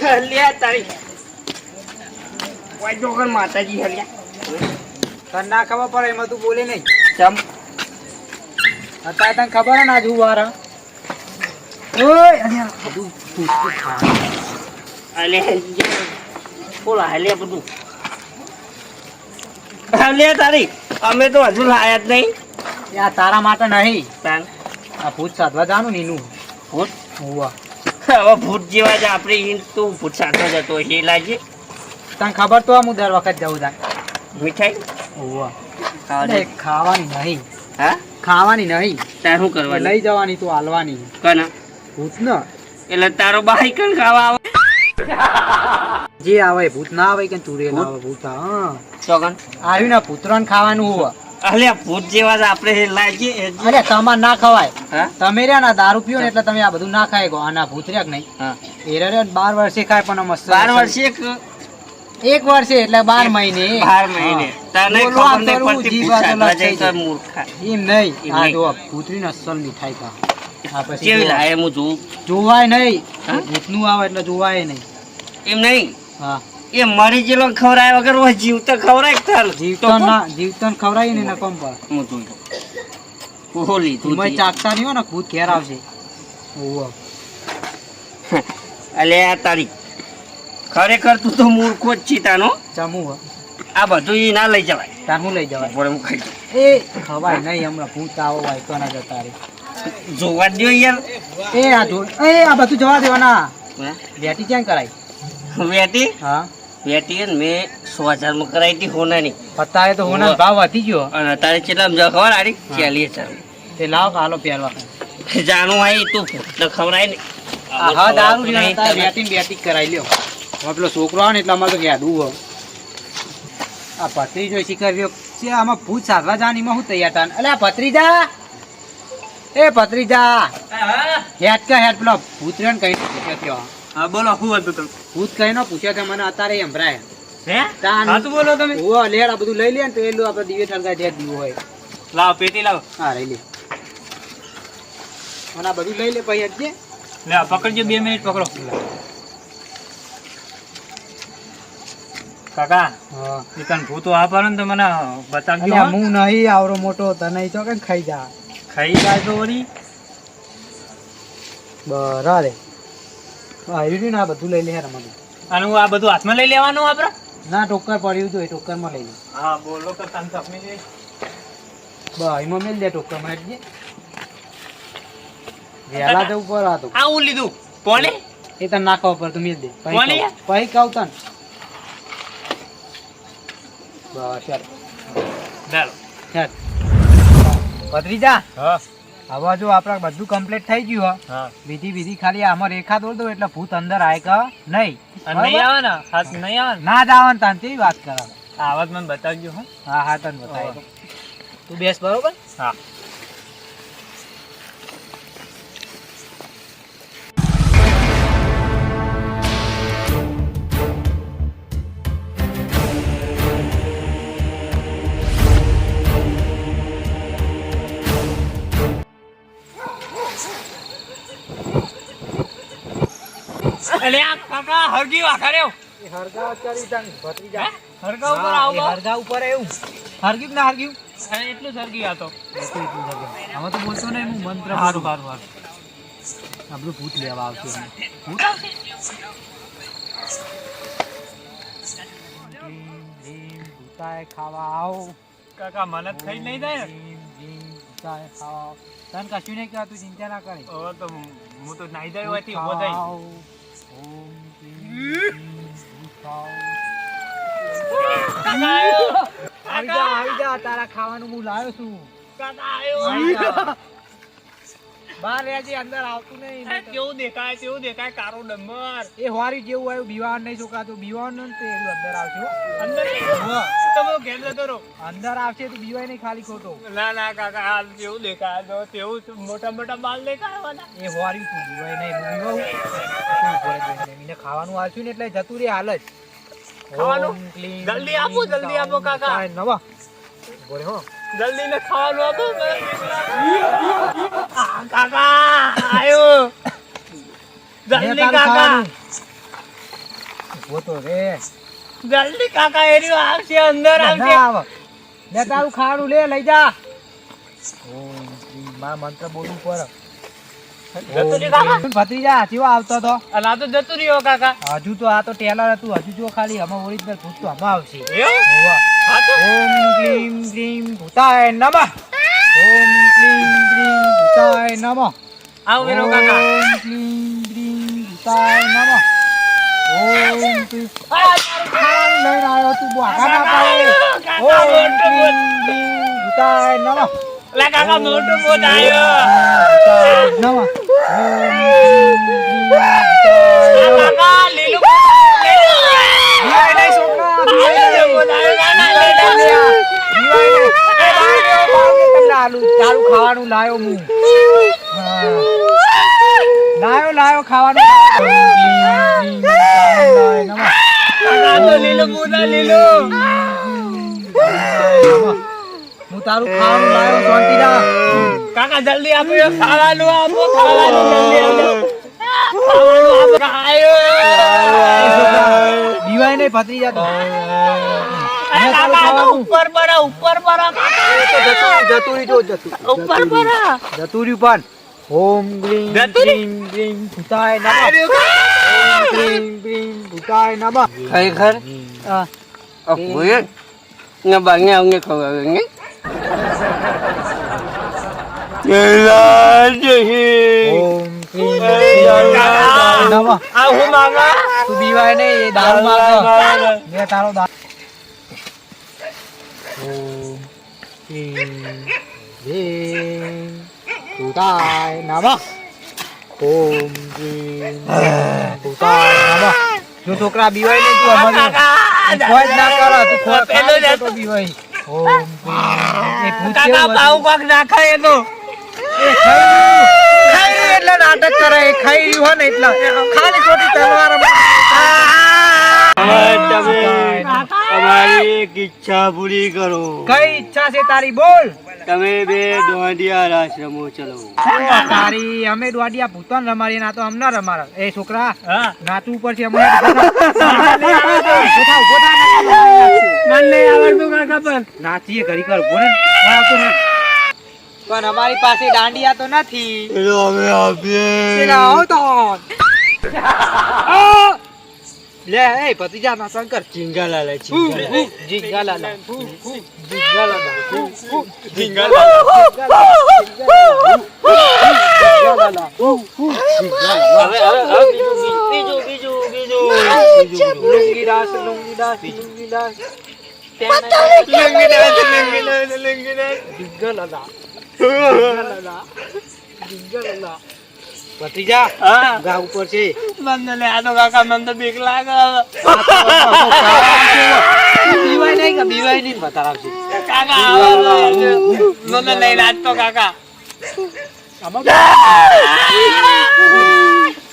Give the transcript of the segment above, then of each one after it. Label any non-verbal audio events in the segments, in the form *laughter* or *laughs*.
હલ્યા તારી. વાઈ જોગર માતાજી હલ્યા. તને ના ખબર પડે એમાં તું બોલે નહીં. ચમ. અત્યારે તને ખબર હે ને વાર? ઓય અલ્યા બધું પૂછતું ખા અલે બોલા હલ્યા બધું. હલ્યા તારી. અમે તો હજુ લાયા જ નહીં. આ તારા માટે નહીં. આ ભૂત સાધવા જાનું નીનું. ભૂત? હોવા હવે ભૂત જેવા જ આપણે તું ભૂત સાથે જતો છે એ લાગીએ તને ખબર તો હું દર વખત જવું તા મીઠાઈ? ખાવાની. નહીં. હા? ખાવાની નહીં. તાર શું કરવા લઈ જવાની તું હાલવાની. કના? ભૂત ન એટલે તારો બાઈ કણ ખાવા આવે? જે આવે ભૂત ના આવે કે તુરે ના આવે ભૂત હા. ચોકન આવ્યું ને પુત્રન ખાવાનું હોવા. અલ્યા ભૂત જેવા આપણે લાગીએ અરે તમાર ના ખવાય. તમે રહ્યા ના દારૂ પીઓ ને એટલે તમે આ બધું ના ખાય ગો આના ભૂત રહ્યા કે નહીં? એ રે બાર વર્ષે ખાય પણ મસ્ત બાર વર્ષે એક? વર્ષે એટલે બાર મહિને. બાર મહિને. તને ખબર નહીં પડતી સાધવા જાય તો મૂર્ખા એમ નહીં. આ. જો પુત્રીની અસલ મીઠાઈ કા આ પછી કેવી. લાગે? હું જોઉં. જોવાય નહીં? ભૂતનું આવે એટલે જોવાય નહીં. એમ નહીં? હા. એ મરી ગયેલો ખવરાય વગર હોય જીવ તો ખવડાય તાર. જીવતન ના જીવતન ખવરાય ને નકમ પર હું જોઈ ઓલી તું એમાંય ચાકતા નહીં ને ખુદ ઘેર આવશે. ઓવો *laughs* અલે આ તારી ખરેખર તું તો મૂર્ખો જ ચીતાનો ચમુ આ બધું ઈ ના લઈ જવાય. તાર હું લઈ જવાય. પણ હું ખાઈ. એ ખવાય નહીં હમણાં ભૂત આવો હોય તો ના જતા રે. જોવા દ્યો યાર. એ આ જો એ આ બધું જવા દેવાના? બેટી ક્યાં કરાય? વેટી? હા. વેટી હે ને મેં સો હજારમાં કરાવી હતી હોનાની. અત્યારે તો હોના ભાવ વધી ગયો. અને તારે કેટલા સમજાવ ખબર આડી. ચાલીસ હજાર. તે લાવ હાલો પહેરવા. જાણું હોય તું તો ખવડાય ને. હા દારૂ નહીં પીવાના તારે તને. બેટી ને બેટી જ કરાવી લ્યો. હવે પેલો છોકરો આવે ને એટલે અમારે તો યાદવું હોય. આ ભત્રીજો શિખર રહ્યો છે આમાં ભૂત સાધવા જવાની માં હું તૈયાર થાય અલે પત્રીજા એ પત્રીજા હેડ કે હેડ પેલો ભૂત ને કઈ થયો હા બોલો શું હતું તમે? ભૂત કઈ નો પૂછ્યા કે મને અત્યારે એમ ભરાય. હે? તાન- સાચું બોલો તમે. લેર આ બધું લઈ લે ને તો આપણે દિવે ઠરકાય જે દીવો હોય. લાવો પેટી લાવો. હા લઈ લે. અને આ બધું લઈ લે પછી હટજે. લે પકડજો બે મિનિટ પકડો. કાકા હા. એ ભૂતો આપવાનો ને તો મને બતાવજો હું. નહીં આવરો મોટો તને તો કેમ ખાઈ જા. ખાઈ જાય તો વળી. બરાબર. આવ્યું ને આ બધું લઈ લે હેર મને અને હું આ બધું હાથમાં લઈ લેવાનું આપણે? ના ટોકર પડ્યું તો એ ટોકર લઈ લે. હા બોલો તો તને તકમી દે બસ એમાં મેલ દે ટોકરમાં વેલા તો ઉપર આ તો. આ હું લીધું. કોણે? એ તને નાખવા પર તું મેલ દે. કોની? કહું. પછી તને. બસ ચાલ. ચાલ. ચાલ. જા હા. હવે જો આપણા બધું કમ્પ્લીટ થઈ ગયું હા વિધિ વિધિ ખાલી આમાં રેખા દોડ દો એટલે ભૂત અંદર આય કે નહીં. નહીં આવે ને? હાથ નહીં આવે ના? જ આવે ને તાન કેવી વાત કરે આ વાત મને બતાવજો હો. હા હા તને બતાવી તું બેસ બરોબર? હા. અલે આ કાકા હરગી વાખા હરગા કરી તને જા. હરગા ઉપર આવો હરગા ઉપર એવું હરગી ના હરગી? અરે એટલું જ હરગી આ તો આમાં તો બોલતો નહીં હું મંત્ર બોલું. સારું સારું આપણું ભૂત લેવા આવશે ભૂત? ભૂતાય ખાવા આવો. કાકા મને ખાઈ નહીં જાય ભૂતાય ખાવા આવો. તને કશું નહીં કહેવાતું ચિંતા ના કરે. હવે તો હું તો નાઈ દઈ હોયથી ઊભો થઈ આવી જા આવી જા તારા ખાવાનું હું લાવ્યો છું કાકા આવ્યો. બહાર રહેજે અંદર આવતું નહીં. કેવું દેખાય કેવું દેખાય? કારો ડંબર એ હોરી જેવું આવ્યું બીવાન નહીં છોકાતું બીવાન તે અંદર આવશે. અંદર. તમે ઘેર જતો અંદર આવશે તો બીવાય નહીં ખાલી ખોટો. ના ના કાકા હાલ કેવું દેખાય? તો તેવું મોટા મોટા બાલ દેખાય વાલા એ હોરી તું બીવાય નહીં ખાવાનું આવશું ને એટલે જતું રે હાલ જ. ખાવાનું? જલ્દી આપો, જલ્દી આપો, કાકા. નવા. બોલે હો. જલ્દી ને ખાવાનું. આ, કાકા આયો. જલ્દી કાકા. ખાવાનું. રે. જલ્દી કાકા એરિયો આવશે અંદર આવશે. આવે. લે તારું ખાવાનું લે લઈ જા. મા મંત્ર બોલવું પડે? ભત્રીજા ચેવો આવતો તો? અને આ તો જતું રહ્યો કાકા. હજુ તો આ તો ટેલર હતું હજુ જો ખાલી આમાં ઓરિજિનલ ભૂત તો આમાં આવશે. એવું? હોવા. હા તો ઓમ ક્લીમ ક્લીમ ભૂતાય નમઃ ઓમ ક્લીમ ક્લીમ ભૂતાય નમઃ આવો મેરો કાકા ઓમ ક્લીમ ક્લીમ ભૂતાય નમઃ ઓમ ક્લીમ આ તારું ખાવાનું લઈને આવ્યો તું બોકા ના પાડે કાકા, ઓમ મોટું ક્લીમ ક્લીમ ભૂતાય નમઃ લે કાકા મોટું બોટ આવ્યો ભૂતાય નમઃ ઓમ ક્લીમ ક્લીમ ભૂતાય નમઃ કાકા લીલું બોટ બીવાય નહીં છોકરા બીવાય લીલું નહીં. બોટ તારું ખાવાનું લાયો હું. લાયો લાયો ખાવાનું હું તારું ખાવાનું લાયો શાંતિ રાખ. કાકા જલ્દી આપો ખાવાનું આપો ખાવાનું જલ્દી આપો ખાવાનું આપો બીવાય નહીં ભત્રીજા તો. ઉપર પર ઉપર પર જતું જો, જતું. ઉપર પર જતું પણ. ઓમ ગ્રીમ ગ્રીમ ગ્રીમ ભૂતાય નમઃ. ઓમ ગ્રીમ ગ્રીમ ભૂતાય નમઃ. ખરેખર? આ, આ ને બાંગે અંગે ખવડાવે ને ઓમ ગ્રીમ નમઃ આ હું માંગા? તું બીવાય નહીં દારૂ માંગો. લે તારો દારૂ ઓમ ગ્રીમ ગ્રીમ ભૂતાય નમઃ ઓમ ભૂતાય નમઃ. જો છોકરા બીવાય નહીં તું અમારે ખોજ ના કરો તું ખોજ પેલો તો બીવાય ઓમ એ ભૂત પાઉ પાક નાખાય એ ખાઈ એટલે નાટક કરે એ ખાઈ રહ્યું હોય ને એટલે ખાલી ખોટી તલવાર તમારી એક ઈચ્છા પૂરી કરો કઈ ઈચ્છા છે તારી બોલ તમે બે દોંડિયા રાસ રમો ચલો તારી અમે દોડિયા ભૂતન રમાડીએ ના તો અમને રમાડે એ છોકરા નાતું ઉપર અમને આવડતું કાકા પણ નાચીએ ઘડી કર. પણ અમારી પાસે દાંડિયા તો નથી અમે આપીએ આવો તો આ! લે એ ભતીજા ના શંકર ચિંગા લાલે જીંગા લાલા જીંગા લાલા ચિંગા હવે હવે હવે બીજું બીજું બીજું લુંગીદાસ લુંગીદાસ હા. ગા ઉપર છે. મને લે આ તો કાકા મને તો બીક લાગે. બીવાય નહીં કે બીવાય નહીં બતાવશે. કાકા આવો. મને લઈ કાકા.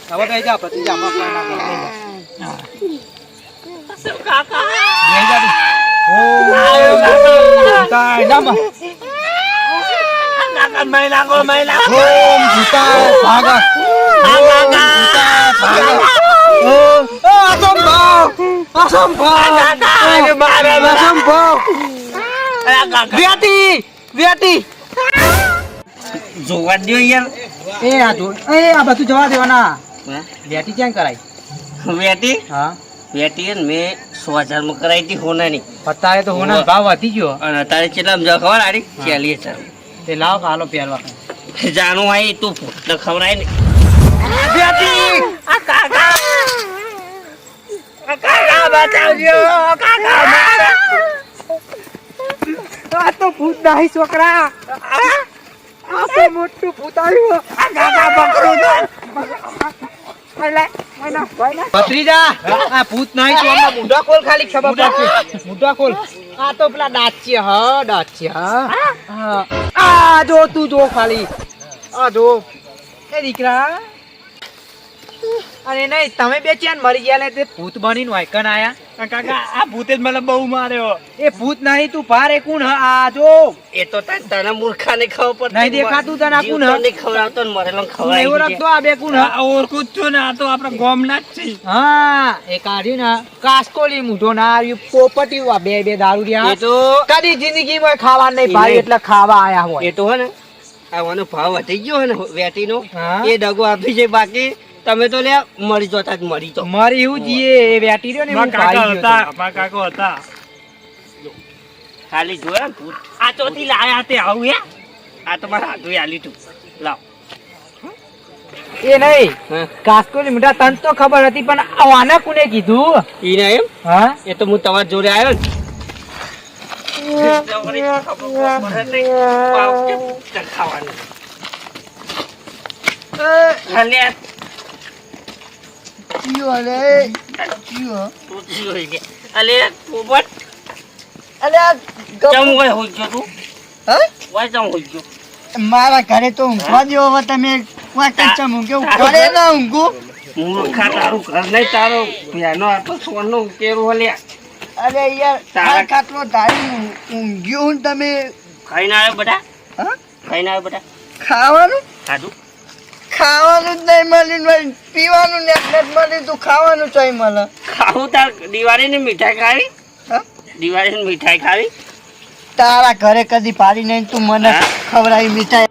હવે તો જા આમાં કાકા? બેહી જા તું. આયો કાકા. ભૂતાય નમઃ. કાકા મેં નાખો મેં ઓમ ભૂતાય ભાગા. જોવા દો યાર એ આ જો એ આ બધું જવા દેવાના? વેટી ક્યાં કરાય વેટી હા વેટી મેં સો હજારમાં કરાવી હતી હોનાની અત્યારે તો હોના ભાવ વધી ગયો અને અત્યારે કેટલા જાવ ખબર આડી ચાલીસ હજાર તે લાવ હાલો પહેરવા જાણું આવી તું તો ખવડાય ને આ કાકા કાકા બચાવજો કાકા. આ તો ભૂત નહીં છોકરા. આ તો મોટું ભૂત આવ્યું આ કાકા પકડું તો. ભત્રીજા આ ભૂત નહીં તો આમાં મુઢા ખોલ ખાલી ખબર પડશે મુઢા ખોલ. આ તો પેલા દાચ્ય હ દાચ્ય હા. આ જો તું જો ખાલી. આ જો. એ દીકરા. અને નહીં તમે બે ચેન મરી ગયા તે ભૂત બનીને વાયકન આયા. કાકા આ ભૂતે જ મને બહુ માર્યો. એ ભૂત નહીં તું ભાર કોણ હ? આ જો. એ તો તને તને મૂર્ખાને ખબર પડતી નહીં દેખાતું તને આ કુણ હ? ખવડાવતો ને મરેલો ખવડાવી નહીં ખવડાવી આ બે કુણ ઓળખું જ છું ને આ તો આપણા ગામના જ છે હા એ કાઢી ને કાસ્કોલી મૂઠો ના આવ્યું પોપટી આ બે બે દારૂ એ તો કદી જિંદગીમાં ખાવા નહીં ભાઈ એટલે ખાવા આયા હોય. એ તો હે ને આવાનો ભાવ વધી ગયો હે ને વેટીનો. હા. એ ડગો આપી છે બાકી. તમે તો લે મરી જતા જ મરી જો મારી એવું જીએ એ વેટી રહ્યો ને હું કાકા હતા મા કાકો હતા. ખાલી જોયા ને ભૂત. આ ચોથી લાયા તે આવું યા આ તો મારા હાથું આલી તું. લાવ. એ નહીં હા? કાસ્કોલી મીઠા તન તો ખબર હતી પણ આના કોને કીધું? ઈ ને એમ? હા? એ તો હું તમારા જોડે આવ્યો ને. ખાવાનું તું જોઈ લે. અલે પોપટ. હોય તું? હોય ગયો? મારા ઘરે તો ઊંઘવા દેવો હવે તમે વાંક ચમ ઊંઘે. ઘરે ના ઊંઘું. મૂર્ખા તારું ઘર નહીં તારો ભેનો આ તો સોનનો ઉકેરો હલ્યા અરે યાર તારા- ખાટલો ધારી ઊંઘ્યું હું તમે. ખાઈને આવ્યો બધા હા? ખાઈને આવ્યો બધા ખાવાનું? ખાધું? ખાવાનું જ નહીં મળ્યું ભાઈ પીવાનું ને એટલે મળ્યું તું ખાવાનું ચોય મળે. ખાવું તાર દિવાળીની મીઠાઈ ખાવી? દિવાળીની મીઠાઈ ખાવી? તારા ઘરે કદી પાડી નહીં તું મને ખવડાવી મીઠાઈ.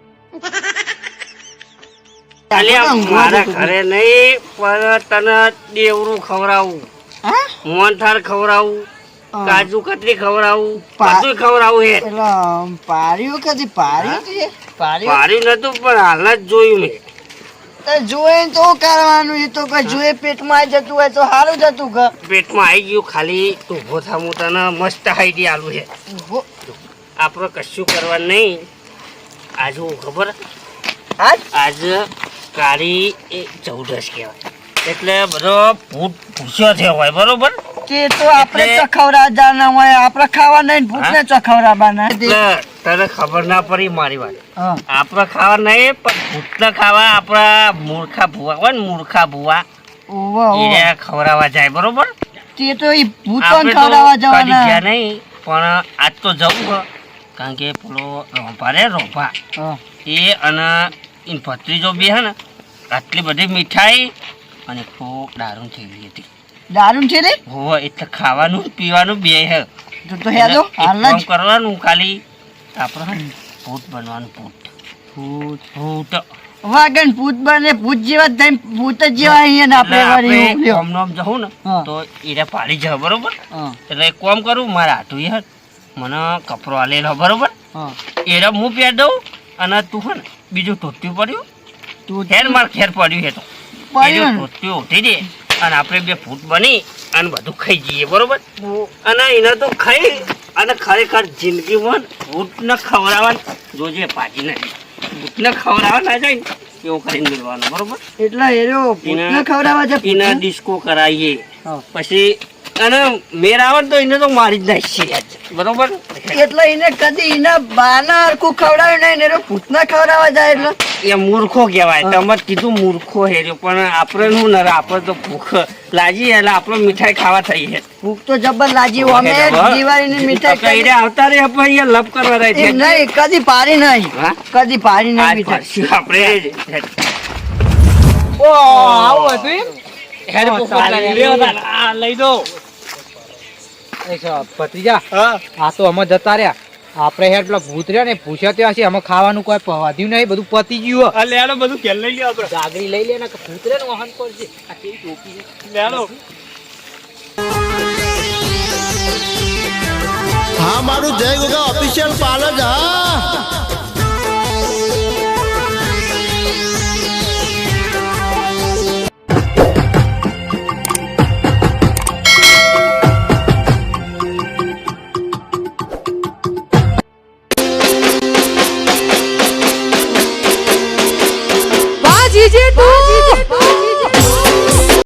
મારા ઘરે નહીં પણ તને દેવરું ખવડાવું. હા? મોહનથાળ ખવડાવું કાજુ કતરી ખવડાવું બધું ખવડાવું હે. પાર્યું કદી પાર્યું પાર્યું? નતું પણ હાલ જ જોયું મેં. તો તો કરવાનું એ તો કે જોએ પેટમાં આવી જતું હોય તો સારું જતું કે. પેટમાં આવી ગયું ખાલી તું ઊભો થા હું તને મસ્ત આઈડી આલુ છે. આપણે કશું કરવાનું નહીં. આજે હું ખબર? આજ? આજ કાળી એ ચૌદસ કહેવાય. એટલે બધો ભૂત ભૂસ્યો થયો હોય બરોબર? તે તો આપણે ચખવરાજાના હોય આપણે ખાવા નહીં ભૂતને ચખવરાબાના એટલે તને ખબર ના પડી મારી વાત. આપણે ખાવા નહીં પણ ભૂતને ખાવા આપણા મૂર્ખા ભૂવા હોય ને મૂર્ખા ભૂવા. એને ખવડાવવા જાય બરોબર? તે તો એ ભૂતોને ખવડાવવા જવાના. નહીં પણ આજ તો જવું કારણ કે પેલો રોભા રે રોભા એ અને એન ભત્રીજો બી હે ને આટલી બધી મીઠાઈ અને ખૂબ દારૂ થઈ ગઈ હતી. દારૂ છે રે? હોવે એટલે ખાવાનું પીવાનું બે હે. તો તો હેલો હાલ જ કરવાનું ખાલી આપણે ભૂત બનવાનું ભૂત. ભૂત. ભૂત. વાગન ભૂત બને ભૂત જેવા થઈ ભૂત જ જેવા અહીંયા ને આપણે વાળી. ઓમ નોમ જવું ને તો એને પાડી જાય બરોબર? એટલે એક કોમ કરું મારા હાથું હે. મને કપડો આલેલો બરોબર? એરા એને હું પહેર દઉં અને તું હે ને બીજું ટોટ્યું પડ્યું. તું ખેર માર ખેર પડ્યું હે તો પડ્યું ધોત્યું ટોટ્યું ઉઠી દે. અને આપણે બે ફૂટ બની અને બધું ખાઈ જઈએ બરોબર? અને એને તો ખાઈ અને ખરેખર જિંદગીમાં ફૂટને ખવડાવવા જોજે પાછી નથી ફૂટને ખવડાવવા ના જાય ને એવું કરીને મેળવાનું બરોબર? એટલે એ રહ્યો ખવડાવવા છે એને ડિસ્કો કરાવીએ. પછી અને મેર આવે તો એને તો મારી જ નાખીએ. બરોબર? એટલે એને કદી એના બાના હરખું ખવડાવ્યું નહીં ને ભૂતના ખવડાવવા જાય એટલે. એ મૂર્ખો કહેવાય. તમે કીધું મૂર્ખો હેર્યો પણ આપણે શું નરે? આપણે તો ભૂખ લાજી એટલે આપણે મીઠાઈ ખાવા થઈ છે ભૂખ તો જબર લાજી અમે દિવાળીની મીઠાઈ એને આવતા રે પણ અહીંયા લપ કરવા રહી છે. નહીં કદી પારી નહીં. કદી પારી નહીં મીઠાઈ. આપણે ઓ આવું હતું એમ? હેડ લઈ દો. ભત્રીજા આ તો અમે જતા રહ્યા. આપણે હેડ પેલા ભૂત રહ્યા ને પૂછ્યા ત્યાં છે અમે ખાવાનું કોઈ પવાધ્યું નહીં બધું પતી ગયું. આ લેડો બધું કેલ લઈ લ્યો આપણે. ગાગરી લઈ લે ને કે ભૂત રે ને વાહન પડશે આ કેવી ટોપી છે? લેડો હા મારું જય ગોગા ઓફિશિયલ પાર્લર હા.